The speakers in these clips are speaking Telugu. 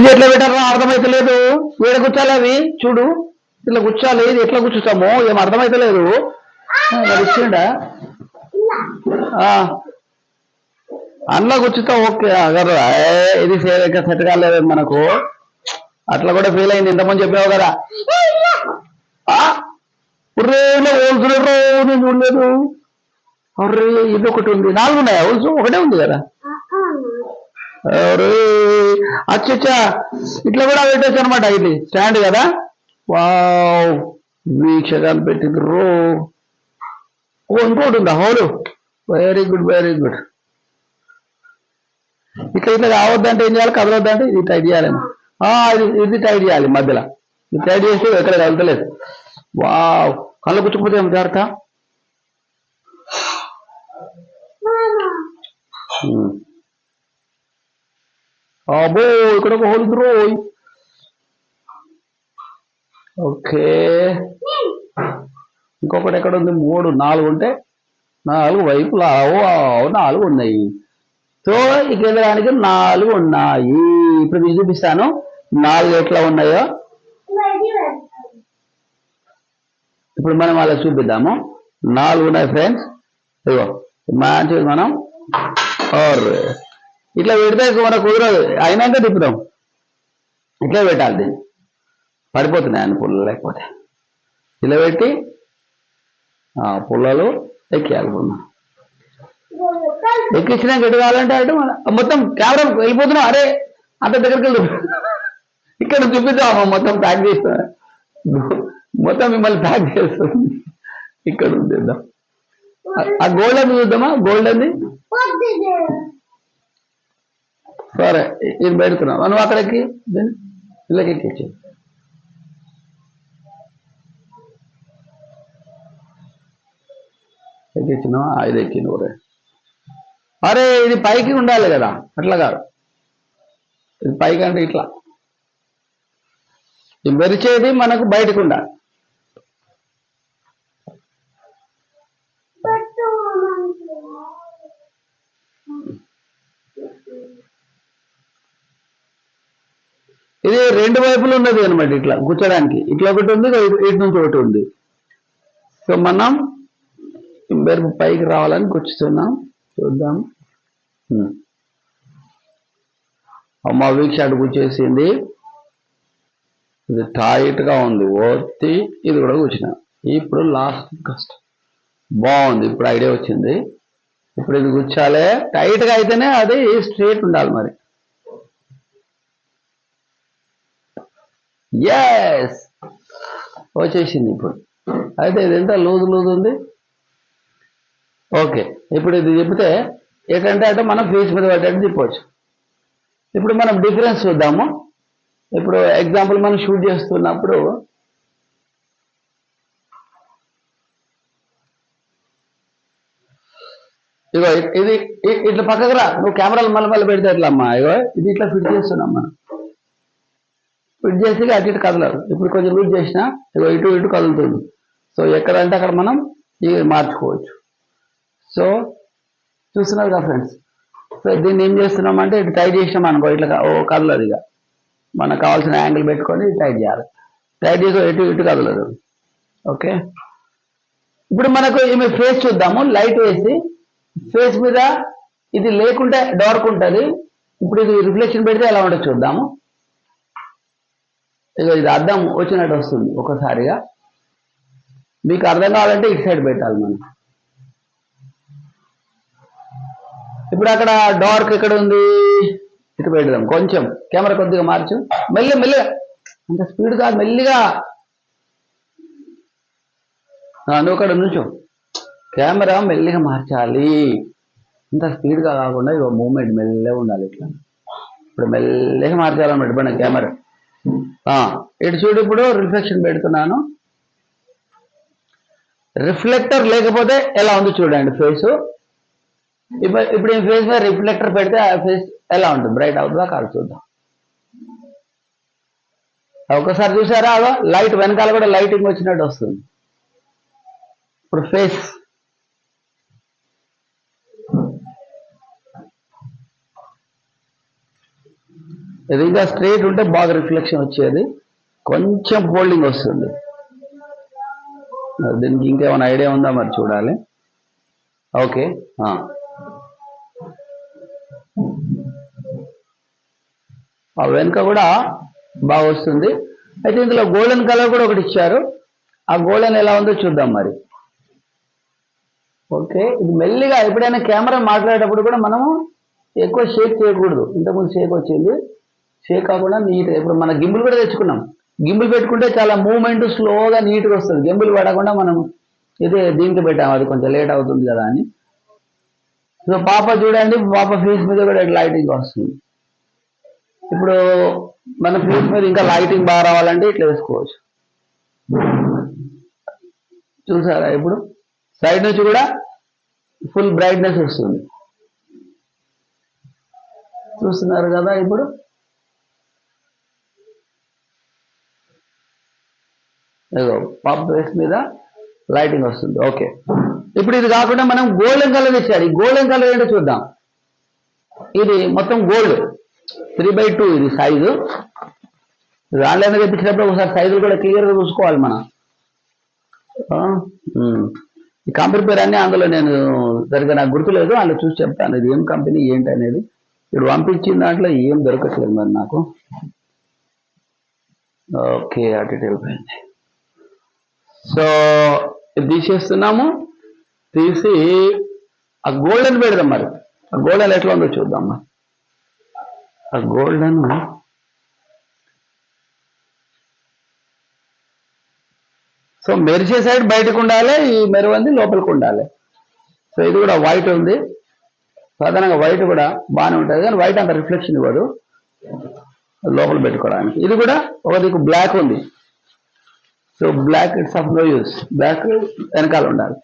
ఇది ఎట్లా పెట్టారో అర్థమైతలేదు వీడ కూర్చోాలి అవి? చూడు. ఇట్లా కూర్చోాలి ఇది ఎట్లా కూర్చుతాము ఏం అర్థమైతలేదు ఇచ్చిండా? ఆ. అందులో కూర్చుతా ఓకే. అగరు ఏ, ఇది సేవ్ ఇంకా సెట్ కాలేదు మనకు? అట్లా కూడా ఫీల్ అయింది. ఇంతమంది చెప్పావు కదా. నేను చూడలేదు. అర్రే ఇది ఒకటి ఉంది. నాలుగు ఉన్నాయా? ఒకటే ఉంది కదా. అరే అచ్చచ్చా. ఇట్లా కూడా పెట్టచ్చు అనమాట ఇది. స్టాండ్ కదా? వావ్ వీక్షకాలు పెట్టింది రో ఓ ఇంకోటి ఉందా? Hole. Very good very good ఇట్లా ఇట్లా కావద్దంటే ఏం చేయాలి? కదలొద్దంటే ఇది టైట్ చేయాలని ఆ, ఇది ఇది టైట్ చేయాలి మధ్యలో. ఇది టైట్ చేస్తే ఎక్కడ కదలతలేదు వావ్ కళ్ళు కూర్చుకుపోతే ఏం జాగ్రత్త? Abo, అబ్బో ఇక్కడ ఒక హోల్ రోయ్ ఓకే ఇంకొకటి ఎక్కడ ఉంది? మూడు నాలుగు ఉంటే నాలుగు వైపులా. ఓ నాలుగు ఉన్నాయి. సో ఇక నాలుగు ఉన్నాయి. ఇప్పుడు మీకు చూపిస్తాను. నాలుగు ఎట్లా ఉన్నాయో. ఇప్పుడు మనం అలా చూపిద్దాము. నాలుగు ఉన్నాయి ఫ్రెండ్స్ ఇదిగో మంచిది మనం ఆర్ ఇట్లా పెడితే మనకు కుదరదు. అయినాక తిప్పుదాం ఇట్లా పెట్టాలి. దీన్ని పడిపోతున్నాయి అన్ని పుల్లలు లేకపోతే. ఇలా పెట్టి ఆ, పుల్లలు ఎక్కేయాలి పుల్ల ఎక్కించినాక ఎటు కావాలంటే అటు మొత్తం కెమెరా వెళ్ళిపోతున్నాం అరే అంత దగ్గరికి వెళ్దు ఇక్కడ చూపిద్దాం మొత్తం ప్యాక్ చేస్తా. మొత్తం మిమ్మల్ని ప్యాక్ చేస్తుంది. ఇక్కడ ఉందేద్దాం. ఆ గోల్డ్ అని చూద్దామా? గోల్డ్ అని సరే నేను ఇది పెడుతున్నాం. నువ్వు అక్కడికి దీన్ని ఇళ్ళకి ఎక్కించి. ఎక్కించినా ఇది ఎక్కింది అరే ఇది పైకి ఉండాలి కదా అట్లా కాదు. ఇది పైకి అంటే ఇట్లా. ఈ మెరిచేది మనకు బయటకు ఉండాలి. ఇది రెండు వైపులు ఉన్నది అనమాట ఇట్లా కూర్చోడానికి ఇట్లా ఒకటి ఉంది ఇటు- నుంచి ఒకటి ఉంది. సో మనం ఈ పైకి రావాలని కూర్చుతున్నాం చూద్దాం. అమ్మ వీక్ష అటు కూర్చేసింది ఇది టైట్గా ఉంది ఓర్తి. ఇది కూడా కూర్చున్న. ఇప్పుడు లాస్ట్ కష్టం. బాగుంది ఇప్పుడు ఐడియా వచ్చింది. ఇప్పుడు ఇది కూర్చోాలి టైట్గా అయితేనే అది స్ట్రేట్ ఉండాలి మరి. ఎస్ వచ్చేసింది ఇప్పుడు. అయితే ఇది ఎంత లూజ్ లూజ్ ఉంది. ఓకే ఇప్పుడు ఇది చెప్తే ఏంటంటే అంటే మనం ఫీజు మీద పడ్డట్టు చెప్పవచ్చు ఇప్పుడు మనం డిఫరెన్స్ చూద్దాము. ఇప్పుడు ఎగ్జాంపుల్ మనం షూట్ చేస్తున్నప్పుడు ఇగో ఇది ఇట్లా పక్కకు రా. నువ్వు కెమెరాలు మళ్ళీ మళ్ళీ పెడితే ఎట్లా అమ్మా ఇగో ఇది ఇట్లా ఫిట్ చేస్తున్నాం మనం. ఫిట్ చేసి అటు ఇటు కదలరు. ఇప్పుడు కొంచెం లూజ్ చేసినా ఇగో ఇటు ఇటు కదులుతుంది. సో ఎక్కడంటే అక్కడ మనం ఇవి మార్చుకోవచ్చు. సో చూస్తున్నారు కదా ఫ్రెండ్స్ సో దీన్ని ఏం చేస్తున్నామంటే ఇటు టైట్ చేసినాం అనుకో ఇట్లా ఓ కదలదు ఇక. మనకు కావాల్సిన యాంగిల్ పెట్టుకొని టైట్ చేయాలి. టైట్ చేసి ఇటు ఇటు కదలదు. ఓకే ఇప్పుడు మనకు ఈమె ఫేస్ చూద్దాము. లైట్ వేసి ఫేస్ మీద ఇది లేకుంటే డార్క్ ఉంటుంది. ఇప్పుడు ఇది రిఫ్లెక్షన్ పెడితే ఎలా ఉంటుంది చూద్దాము. ఇక ఇది అర్థం వచ్చినట్టు వస్తుంది ఒకసారిగా. మీకు అర్థం కావాలంటే ఇటు సైడ్ పెట్టాలి మనం. ఇప్పుడు అక్కడ డార్క్ ఎక్కడ ఉంది? ఇటు పెడదాం. కొంచెం. కెమెరా కొద్దిగా మార్చు. మెల్లి మెల్లిగా అంత స్పీడ్ కాదు మెల్లిగా. నువ్వు అక్కడ నుంచో. కెమెరా మెల్లిగా మార్చాలి. ఇంత స్పీడ్గా కాకుండా ఇక మూమెంట్ మెల్లగా ఉండాలి ఇట్లా. ఇప్పుడు మెల్లగా మార్చాలన్నమాట ఇప్పుడు కెమెరా. ఇటు చూడు ఇప్పుడు రిఫ్లెక్షన్ పెడుతున్నాను. రిఫ్లెక్టర్ లేకపోతే ఎలా ఉంది చూడండి ఫేస్ ఇప్పుడు ఇప్పుడు ఈ ఫేస్ మీద రిఫ్లెక్టర్ పెడితే ఆ ఫేస్ ఎలా ఉంటుంది? బ్రైట్ అవుతుందా? కాదు చూద్దాం. ఒకసారి చూసారా? అదో లైట్ వెనకాల కూడా లైటింగ్ వచ్చినట్టు వస్తుంది. ఇప్పుడు ఫేస్ ఇది ఇంకా స్ట్రైట్ ఉంటే బాగా రిఫ్లెక్షన్ వచ్చేది. కొంచెం ఫోల్డింగ్ వస్తుంది. దీనికి ఇంకేమైనా ఐడియా ఉందా మరి చూడాలి. ఓకే ఆ. ఆ వెనుక కూడా బాగా వస్తుంది. అయితే ఇందులో గోల్డెన్ కలర్ కూడా ఒకటి ఇచ్చారు. ఆ గోల్డెన్ ఎలా ఉందో చూద్దాం మరి. ఓకే ఇది మెల్లిగా ఎప్పుడైనా కెమెరా మాట్లాడేటప్పుడు కూడా మనము ఎక్కువ షేక్ చేయకూడదు. ఇంతకుముందు షేక్ వచ్చింది. షేక్ కాకుండా నీట్ ఇప్పుడు మన గింబులు కూడా తెచ్చుకున్నాం. గింబులు పెట్టుకుంటే చాలా మూవ్మెంట్ స్లోగా నీట్గా వస్తుంది. గింబులు పడకుండా మనం ఇదే దీనికి పెట్టాము అది కొంచెం లేట్ అవుతుంది కదా అని. సో పాప చూడండి పాప ఫేస్ మీద కూడా లైటింగ్ వస్తుంది. ఇప్పుడు మన ఫేస్ మీద ఇంకా లైటింగ్ బాగా రావాలంటే ఇట్లా వేసుకోవచ్చు. చూసారా ఇప్పుడు? సైడ్ నుంచి కూడా ఫుల్ బ్రైట్నెస్ వస్తుంది. చూస్తున్నారు కదా ఇప్పుడు? ఏదో పాప్ ఫేస్ మీద లైటింగ్ వస్తుంది. ఓకే ఇప్పుడు ఇది కాకుండా మనం గోల్డెన్ కలర్ ఇచ్చారు ఈ గోల్డెన్ కలర్ ఏంటో చూద్దాం. ఇది మొత్తం గోల్డ్ త్రీ బై టూ ఇది సైజు ఇది ఆన్లైన్ తెప్పించినప్పుడు ఒకసారి సైజులు కూడా క్లియర్గా చూసుకోవాలి మనం. ఈ కంపెనీ పేరు అన్నీ అందులో నేను సరిగ్గా నాకు గుర్తులేదు. అందులో చూసి చెప్తాను. ఇది ఏం కంపెనీ ఏంటి అనేది. ఇప్పుడు పంపించిన దాంట్లో ఏం దొరకట్లేదు మరి నాకు. ఓకే అటు వెళ్ళిపోయింది సో ఇది తీసేస్తున్నాము. తీసి ఆ గోల్డెన్ పెడదాం మరి. ఆ గోల్డెన్ ఎట్లా ఉందో చూద్దాం మరి. ఆ గోల్డెన్ సో మెరిసే సైడ్ బయటకు ఉండాలి ఈ మెరువంది లోపలికి ఉండాలి. సో ఇది కూడా వైట్ ఉంది. సాధారణంగా వైట్ కూడా బాగానే ఉంటుంది కానీ వైట్ అంత రిఫ్లెక్షన్ ఇవ్వదు. లోపల పెట్టుకోవడానికి. ఇది కూడా ఒక దిక్కు బ్లాక్ ఉంది. So black it's of no use black వెనకాల ఉండాలి.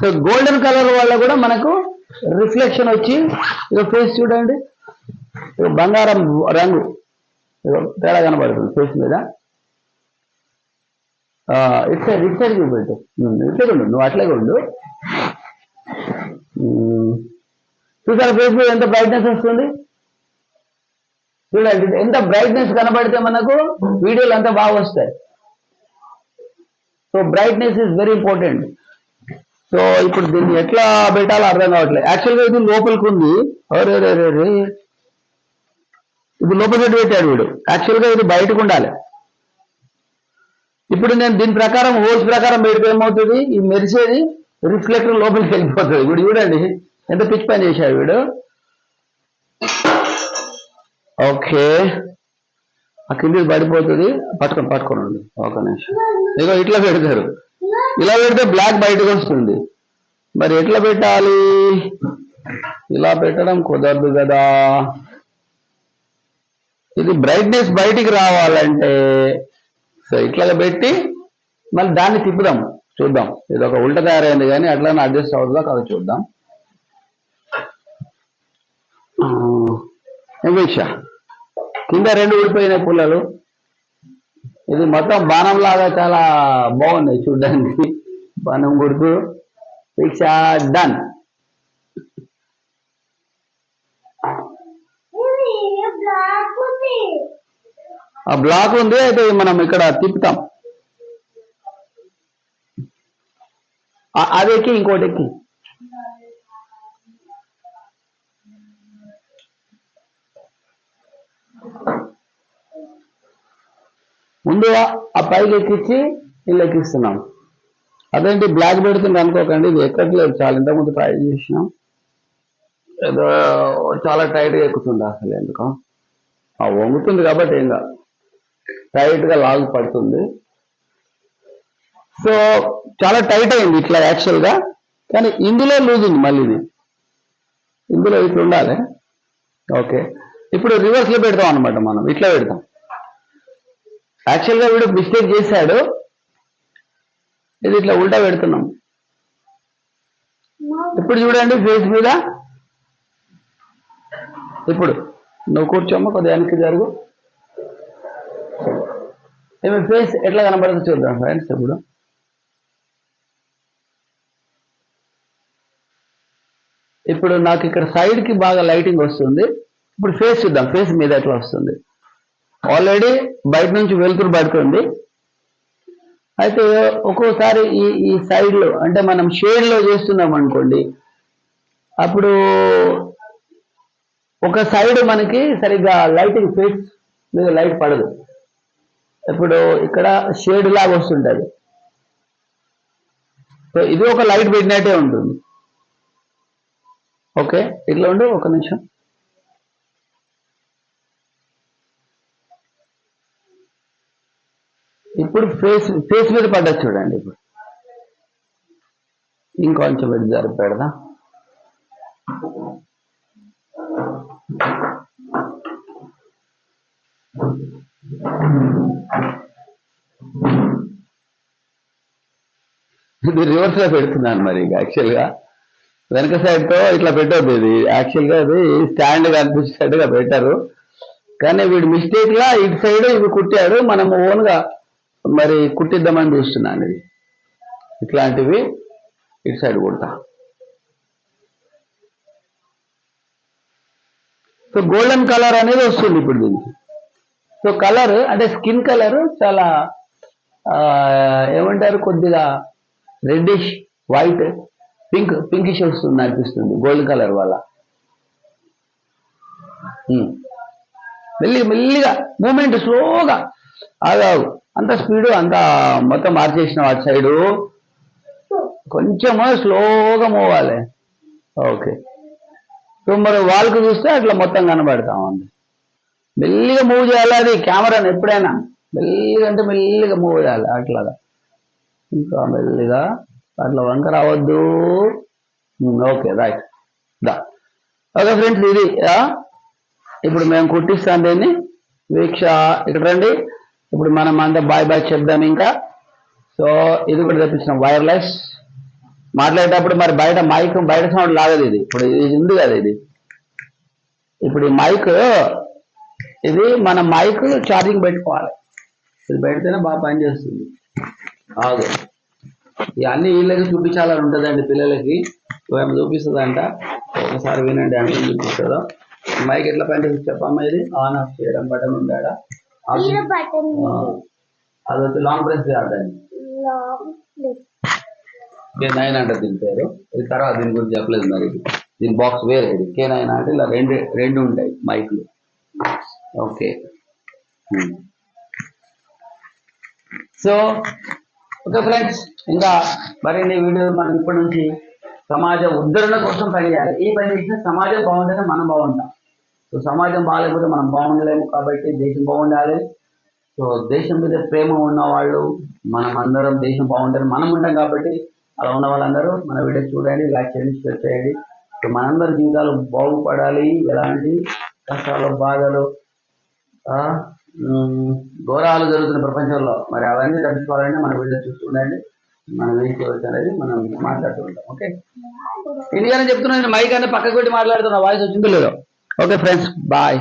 సో గోల్డెన్ కలర్ వల్ల కూడా మనకు రిఫ్లెక్షన్ వచ్చి ఇక ఫేస్ చూడండి. బంగారం రంగు. తేడా కనబడుతుంది ఫేస్ మీద. ఇట్ సైడ్ ఇటు సైడ్ చూపెట్టు ఉమ్, సైడ్ ఉండు నువ్వు అట్లాగే ఉండు. చూసారా ఫేస్ మీద ఎంత బ్రైట్నెస్ వస్తుంది? చూడండి ఎంత బ్రైట్నెస్ కనబడితే మనకు వీడియోలు అంతా బాగా వస్తాయి. So brightness is very important so ఇప్పుడు దీన్ని ఎట్లా పెట్టాలో అర్థం కావట్లేదు. యాక్చువల్గా ఇది లోపలికి ఉంది. అరే ఇది లోపల పెట్టి పెట్టాడు వీడు. యాక్చువల్గా ఇది బయటకు ఉండాలి. ఇప్పుడు నేను దీని ప్రకారం హోల్స్ ప్రకారం పెడితే ఏమవుతుంది? ఈ మెరిసేది రిఫ్లెక్టర్ లోపలికి వెళ్ళిపోతుంది. వీడు చూడండి. ఎంత పిచ్ పని చేశాడు వీడు? ఓకే ఆ కింది పడిపోతుంది. పట్టుకొని పట్టుకోండి ఒక నిమిషం. ఇగో ఇట్లా పెడతారు. ఇలా పెడితే బ్లాక్ బయటకు వస్తుంది. మరి ఎట్లా పెట్టాలి? ఇలా పెట్టడం కుదరదు కదా. ఇది బ్రైట్నెస్ బయటికి రావాలంటే సో ఇట్లా పెట్టి మళ్ళీ దాన్ని తిప్పుదాం. చూద్దాం. ఇది ఒక ఉల్ట తయారైంది కానీ అట్లానే అడ్జస్ట్ అవుతుందో కాదు చూద్దాం. ఆ, కింద రెండు ఊడిపోయినాయి పుల్లలు. ఇది మొత్తం బాణం లాగా చాలా బాగున్నాయి చూడడానికి. బాణం గుర్తు. దీక్ష డన్. ఆ బ్లాక్ ఉంది అయితే మనం ఇక్కడ తిప్పుతాం. ఆ- అది ఎక్కి ఇంకోటి ఎక్కి ముందుగా ఆ పైకి ఎక్కించి ఇల్లు ఎక్కిస్తున్నాం. అదేంటి బ్లాక్ పెడుతుంది అనుకోకండి ఇది ఎక్కట్లేదు చాలా. ఇంతకుముందు ట్రై చేసినాం. ఏదో చాలా టైట్గా ఎక్కుతుంది అసలు ఎందుకో. ఆ వంగుతుంది కాబట్టి ఏం కాదు. లాగు పడుతుంది. సో చాలా టైట్ అయింది ఇట్లా యాక్చువల్గా. కానీ ఇందులో లూజ్ ఉంది మళ్ళీ ఇది. ఇందులో ఇట్లా ఉండాలి. ఓకే. ఇప్పుడు రివర్స్లో పెడతాం అనమాట మనం. ఇట్లా పెడతాం. యాక్చువల్గా వీడు మిస్టేక్ చేశాడు. ఇది ఇట్లా ఉల్టా పెడుతున్నాం. ఇప్పుడు చూడండి ఫేస్ మీద. ఇప్పుడు నువ్వు కూర్చోమ్మ కొద్దిగా వెనక్కి జరుగు. ఏమి ఫేస్ ఎట్లా కనబడుతుందో చూద్దాం ఫ్రెండ్స్ ఇప్పుడు. ఇప్పుడు నాకు ఇక్కడ సైడ్కి బాగా లైటింగ్ వస్తుంది. ఇప్పుడు ఫేస్ చూద్దాం ఫేస్ మీద ఎట్లా వస్తుంది? ఆల్రెడీ బయట నుంచి వెలుతురు పడుతుంది. అయితే ఒక్కోసారి ఈ ఈ సైడ్లో అంటే మనం షేడ్లో చేస్తున్నాం అనుకోండి అప్పుడు ఒక సైడ్ మనకి సరిగ్గా లైటింగ్ ఫేస్ మీద లైట్ పడదు. ఇప్పుడు ఇక్కడ షేడ్ లాగా వస్తుంటుంది. సో ఇది ఒక లైట్ పెట్టినట్టే ఉంటుంది. ఓకే ఇట్లా ఉండు ఒక నిమిషం. ఇప్పుడు ఫేస్ ఫేస్ మీద పడ్డది చూడండి ఇప్పుడు. ఇంకొంచెం పెట్టి జరిపి పెడదాం. ఇది రివర్స్లో పెడుతున్నాను మరి యాక్చువల్గా. వెనక సైడ్తో ఇట్లా పెట్టద్దు ఇది. యాక్చువల్గా అది స్టాండ్ కనిపించేటట్టుగా పెట్టారు. కానీ వీడు మిస్టేక్ లా ఇటు సైడ్ ఇవి కుట్టాడు మనం ఓన్గా మరి కుట్టిద్దామని చూస్తున్నాను ఇది ఇట్లాంటివి ఇటు సైడ్ కొడతా. సో గోల్డెన్ కలర్ అనేది వస్తుంది ఇప్పుడు దీనికి. సో కలర్ అంటే స్కిన్ కలర్ చాలా ఏమంటారు కొద్దిగా రెడ్డిష్ వైట్ పింక్ పింకిష్ వస్తుంది అనిపిస్తుంది గోల్డ్ కలర్ వల్ల. మెల్లి మెల్లిగా మెల్లిగా మూమెంట్ స్లోగా ఆగావు. అంత స్పీడు అంత మొత్తం మార్చేసిన అటు సైడు. కొంచెము స్లోగా మూవ్ అవ్వాలి ఓకే. సో మరి వాళ్ళకు చూస్తే అట్లా మొత్తం కనబడతా ఉంది. మెల్లిగా మూవ్ చేయాలి అది కెమెరాని ఎప్పుడైనా. మెల్లిగా అంటే మెల్లిగా మూవ్ చేయాలి అట్లాగా. ఇంకా మెల్లిగా అట్లా వంక రావద్దు. Okay right. దా. ఓకే ఫ్రెండ్స్ ఇది ఇప్పుడు మేము కుట్టిస్తాం దీన్ని? వీక్ష ఇక్కడ రండి. ఇప్పుడు మనం అంతా బాయ్ బాయ్ చెప్దాం ఇంకా. సో ఇది కూడా తెప్పించిన వైర్లెస్ మాట్లాడేటప్పుడు మరి బయట మైక్ బయట సౌండ్ లాగదు ఇది. ఇప్పుడు ఇది ఉంది కదా ఇది. ఇప్పుడు ఈ మైక్ ఇది మన మైక్ ఛార్జింగ్ పెట్టుకోవాలి. ఇది పెడితేనే బాగా పనిచేస్తుంది ఆగు. ఇవన్నీ అన్ని వీళ్ళకి చూపించాలని ఉంటుందండి పిల్లలకి. ఏమైనా చూపిస్తుందంట? ఒకసారి వినండి అంటే చూపిస్తుందో. మైక్ ఎట్లా పనిచేస్తుంది చెప్పమ్మా ఇది? ఆన్ ఆఫ్ చేయడం బటన్ ఉండాడా? అది వచ్చి లాంగ్ ప్రెస్ కే నైన్ అంటే దీని పేరు. ఇది తర్వాత దీని గురించి చెప్పలేదు మరి. ఇది. దీని బాక్స్ వేరే ఇది. కే నైన్ అంటే ఇలా రెండు రెండు ఉంటాయి మైక్లు ఓకే సో ఓకే ఫ్రెండ్స్ ఇంకా మరిన్ని వీడియోలు మనం ఇప్పటి నుంచి సమాజ ఉద్ధరణ కోసం పనిచేయాలి. ఏ పని చేసినా సమాజం బాగుంటేనే మనం బాగుంటాం. సో సమాజం బాగాలేకపోతే మనం బాగుండలేము కాబట్టి దేశం బాగుండాలి. సో దేశం మీద ప్రేమ ఉన్న వాళ్ళు మనం అందరం దేశం బాగుంటారు మనం ఉంటాం కాబట్టి అలా ఉన్న వాళ్ళందరూ మన వీడియో చూడండి లైక్ చేయండి షేర్ చేయండి. సో మనందరి జీవితాలు బాగుపడాలి. ఎలాంటి కష్టాలు బాధలు ఘోరాలు జరుగుతున్న ప్రపంచంలో మరి అవన్నీ తప్పించుకోవాలంటే మన వీడియో చూస్తుండండి మనం ఏం చేయవచ్చు అనేది మనం మాట్లాడుతూ ఉంటాం. ఓకే? ఎందుకని చెప్తున్నాను మైక్ అనేది పక్కకు పెట్టి మాట్లాడుతున్నా వాయిస్ వచ్చిందో లేదో? Okay friends bye